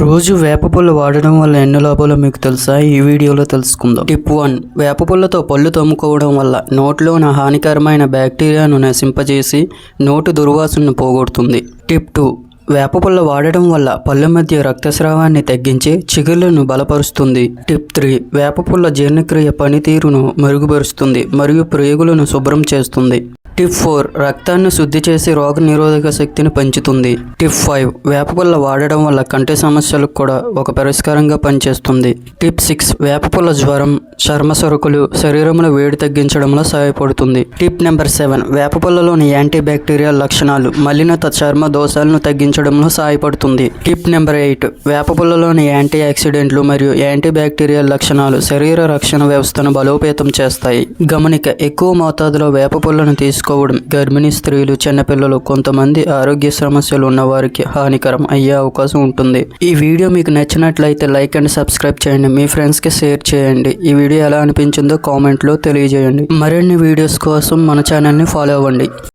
రోజు వేపపుల్ల వాడడం వల్ల ఎన్ని లాభాలు మీకు తెలుసా? ఈ వీడియోలో తెలుసుకుందాం. టిప్ వన్ వేప పుల్లతో పళ్ళు తోముకోవడం వల్ల నోట్లో ఉన్న హానికరమైన బ్యాక్టీరియాను నశింపజేసి నోటు దుర్వాసనను పోగొడుతుంది. టిప్ టూ వేప పుల్ల వాడడం వల్ల పళ్ళ మధ్య రక్తస్రావాన్ని తగ్గించి చిగుళ్ళను బలపరుస్తుంది. టిప్ త్రీ వేపపుల్ల జీర్ణక్రియ పనితీరును మెరుగుపరుస్తుంది మరియు ప్రేగులను శుభ్రం చేస్తుంది. టిప్ ఫోర్ రక్తాన్ని శుద్ధి చేసి రోగ నిరోధక శక్తిని పెంచుతుంది. టిప్ ఫైవ్ వేప పుల్ల వాడడం వల్ల కంటి సమస్యలకు కూడా ఒక పరిష్కారంగా పనిచేస్తుంది. టిప్ సిక్స్ వేప పుల్ల జ్వరం చర్మ సరుకులు శరీరంలో వేడి తగ్గించడంలో సహాయపడుతుంది. టిప్ నెంబర్ సెవెన్ వేప పుల్లలోని యాంటీ బ్యాక్టీరియల్ లక్షణాలు మలినత చర్మ దోషాలను తగ్గించడంలో సహాయపడుతుంది. టిప్ నెంబర్ ఎయిట్ వేప పుల్లలోని యాంటీ ఆక్సిడెంట్లు మరియు యాంటీ బ్యాక్టీరియల్ లక్షణాలు శరీర రక్షణ వ్యవస్థను బలోపేతం చేస్తాయి. గమనిక ఎక్కువ మోతాదులో వేప పుల్లను తీసుకోవడం. గర్భిణీ స్త్రీలు చిన్నపిల్లలు కొంతమంది ఆరోగ్య సమస్యలు ఉన్న వారికి హానికరం అయ్యే అవకాశం ఉంటుంది. ఈ వీడియో మీకు నచ్చినట్లయితే లైక్ అండ్ సబ్స్క్రైబ్ చేయండి. మీ ఫ్రెండ్స్కి షేర్ చేయండి. ఈ వీడియో ఎలా అనిపించిందో కామెంట్లో తెలియజేయండి. మరిన్ని వీడియోస్ కోసం మన ఛానల్ని ఫాలో అవ్వండి.